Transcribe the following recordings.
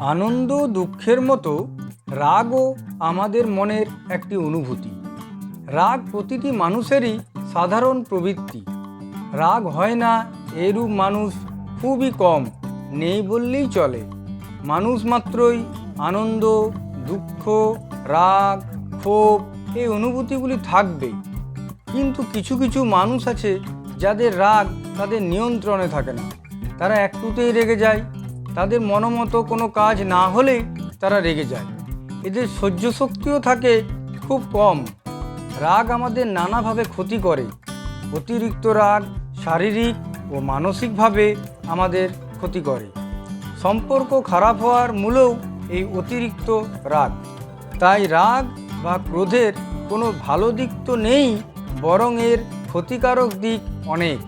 আনন্দ দুঃখের মতো রাগও আমাদের মনের একটি অনুভূতি। রাগ প্রতিটি মানুষেরই সাধারণ প্রবৃত্তি। রাগ হয় না, এরূপ মানুষ খুবই কম, নেই বললেই চলে। মানুষ মাত্রই আনন্দ, দুঃখ, রাগ, ক্ষোভ এই অনুভূতিগুলি থাকবে। কিন্তু কিছু কিছু মানুষ আছে যাদের রাগ তাদের নিয়ন্ত্রণে থাকে না। তারা একটুতেই রেগে যায় তাদের মনোমতো কোনো কাজ না হলে তারা রেগে যায়। এদের সহ্য শক্তিও থাকে খুব কম। রাগ আমাদের নানাভাবে ক্ষতি করে। অতিরিক্ত রাগ শারীরিক ও মানসিকভাবে আমাদের ক্ষতি করে। সম্পর্ক খারাপ হওয়ার মূলেও এই অতিরিক্ত রাগ। তাই রাগ বা ক্রোধের কোনো ভালো দিক তো নেই, বরং এর ক্ষতিকারক দিক অনেক।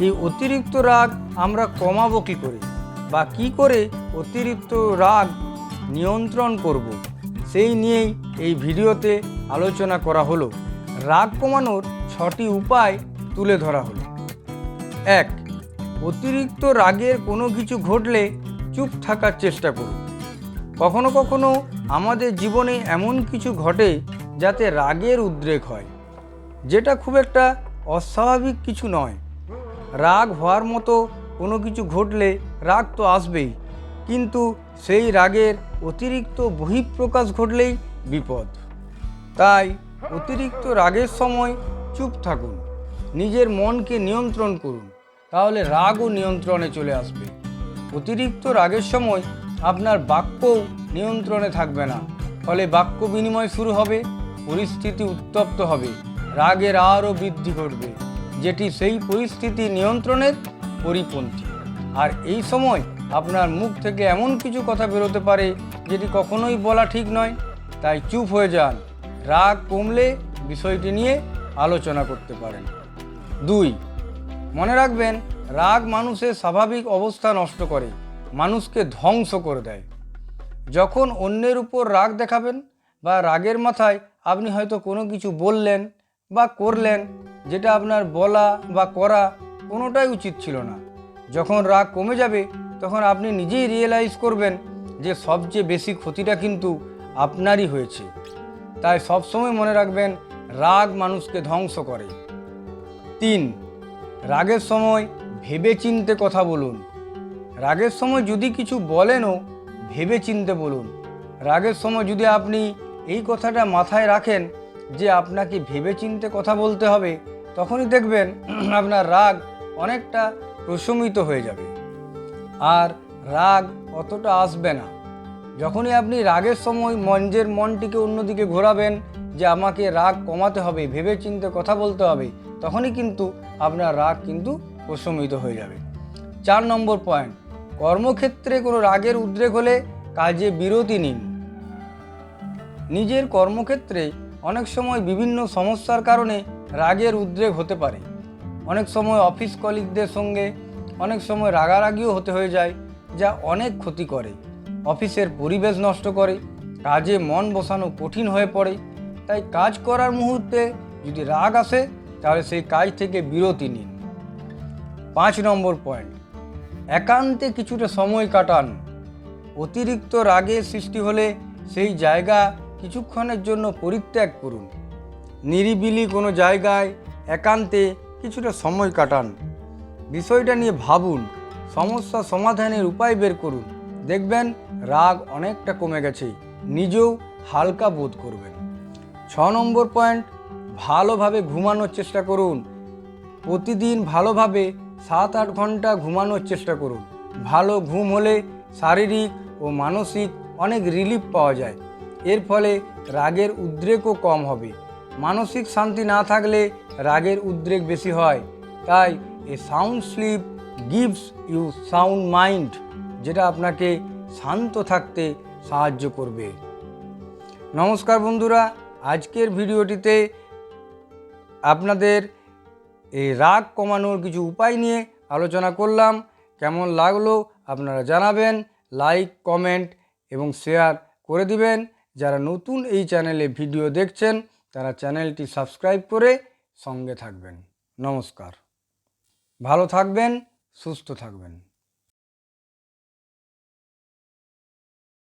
এই অতিরিক্ত রাগ আমরা কমাবো কী করে? বা কি করে অতিরিক্ত রাগ নিয়ন্ত্রণ করব। সেই নিয়েই এই ভিডিওতে আলোচনা করা হলো। রাগ কমানোর ছটি উপায় তুলে ধরা হলো। এক, অতিরিক্ত রাগের কোনো কিছু ঘটলে চুপ থাকার চেষ্টা করুন। কখনো কখনো আমাদের জীবনে এমন কিছু ঘটে যাতে রাগের উদ্রেক হয়, যেটা খুব একটা অস্বাভাবিক কিছু নয়। রাগ হওয়ার মতো কোনো কিছু ঘটলে রাগ তো আসবেই, কিন্তু সেই রাগের অতিরিক্ত বহিঃপ্রকাশ ঘটলেই বিপদ। তাই অতিরিক্ত রাগের সময় চুপ থাকুন, নিজের মনকে নিয়ন্ত্রণ করুন, তাহলে রাগও নিয়ন্ত্রণে চলে আসবে। অতিরিক্ত রাগের সময় আপনার বাক্যও নিয়ন্ত্রণে থাকবে না, ফলে বাক্য বিনিময় শুরু হবে, পরিস্থিতি উত্তপ্ত হবে, রাগের আরও বৃদ্ধি ঘটবে, যেটি সেই পরিস্থিতি নিয়ন্ত্রণের পরিপন্থী। আর এই সময় আপনার মুখ থেকে এমন কিছু কথা বেরোতে পারে যেটি কখনোই বলা ঠিক নয়। তাই চুপ হয়ে যান। রাগ কমলে বিষয়টি নিয়ে আলোচনা করতে পারেন। দুই, মনে রাখবেন, রাগ মানুষের স্বাভাবিক অবস্থা নষ্ট করে, মানুষকে ধ্বংস করে দেয়। যখন অন্যের উপর রাগ দেখাবেন বা রাগের মাথায় আপনি হয়তো কোনো কিছু বললেন বা করলেন, যেটা আপনার বলা বা করা কোনোটাই উচিত ছিল না। যখন রাগ কমে যাবে, তখন আপনি নিজেই রিয়েলাইজ করবেন যে সবচেয়ে বেশি ক্ষতিটা কিন্তু আপনারই হয়েছে। তাই সবসময় মনে রাখবেন, রাগ মানুষকে ধ্বংস করে। তিন, রাগের সময় ভেবে চিনতে কথা বলুন। রাগের সময় যদি কিছু বলেনও ভেবে চিনতে বলুন। রাগের সময় যদি আপনি এই কথাটা মাথায় রাখেন যে আপনাকে ভেবে চিনতে কথা বলতে হবে, তখনই দেখবেন আপনার রাগ অনেকটা প্রশমিত হয়ে যাবে। আর রাগ অতটা আসবে না। যখনই আপনি রাগের সময় মঞ্জের মনটিকে অন্যদিকে ঘোরাবেন যে আমাকে রাগ কমাতে হবে ভেবে চিনতে কথা বলতে হবে, তখনই কিন্তু আপনার রাগ কিন্তু প্রশমিত হয়ে যাবে। চার নম্বর পয়েন্ট, কর্মক্ষেত্রে কোনো রাগের উদ্রেক হলে কাজে বিরতি নিন। নিজের কর্মক্ষেত্রে অনেক সময় বিভিন্ন সমস্যার কারণে রাগের উদ্রেক হতে পারে। অনেক সময় অফিস কলিগদের সঙ্গে, অনেক সময় রাগারাগিও হতে হয়ে যায়, যা অনেক ক্ষতি করে। অফিসের পরিবেশ নষ্ট করে, কাজে মন বসানো কঠিন হয়ে পড়ে। তাই কাজ করার মুহূর্তে যদি রাগ আসে, তাহলে সেই কাজ থেকে বিরতি নিন। পাঁচ নম্বর পয়েন্ট একান্তে কিছুটা সময় কাটান। অতিরিক্ত রাগের সৃষ্টি হলে সেই জায়গা কিছুক্ষণের জন্য পরিত্যাগ করুন। নিরিবিলি কোনো জায়গায় একান্তে কিছুটা সময় কাটান। বিষয়টা নিয়ে ভাবুন, সমস্যা সমাধানের উপায় বের করুন। দেখবেন রাগ অনেকটা কমে গেছে, নিজেও হালকা বোধ করবেন। ছ নম্বর পয়েন্ট, ভালোভাবে ঘুমানোর চেষ্টা করুন। প্রতিদিন ভালোভাবে সাত আট ঘণ্টা ঘুমানোর চেষ্টা করুন। ভালো ঘুম হলে শারীরিক ও মানসিক অনেক রিলিফ পাওয়া যায়। এর ফলে রাগের উদ্রেকও কম হবে। মানসিক শান্তি না থাকলে রাগের উদ্রেক বেশি হয়। তাই a sound sleep gives you sound mind যেটা আপনাকে শান্ত থাকতে সাহায্য করবে। নমস্কার বন্ধুরা, আজকের ভিডিওটিতে আপনাদের এই রাগ কমানোর কিছু উপায় নিয়ে আলোচনা করলাম। কেমন লাগল আপনারা জানাবেন লাইক কমেন্ট এবং শেয়ার করে দিবেন। যারা নতুন এই চ্যানেলে ভিডিও দেখছেন, তারা চ্যানেলটি সাবস্ক্রাইব করে সঙ্গে থাকবেন। নমস্কার। ভালো থাকবেন সুস্থ থাকবেন।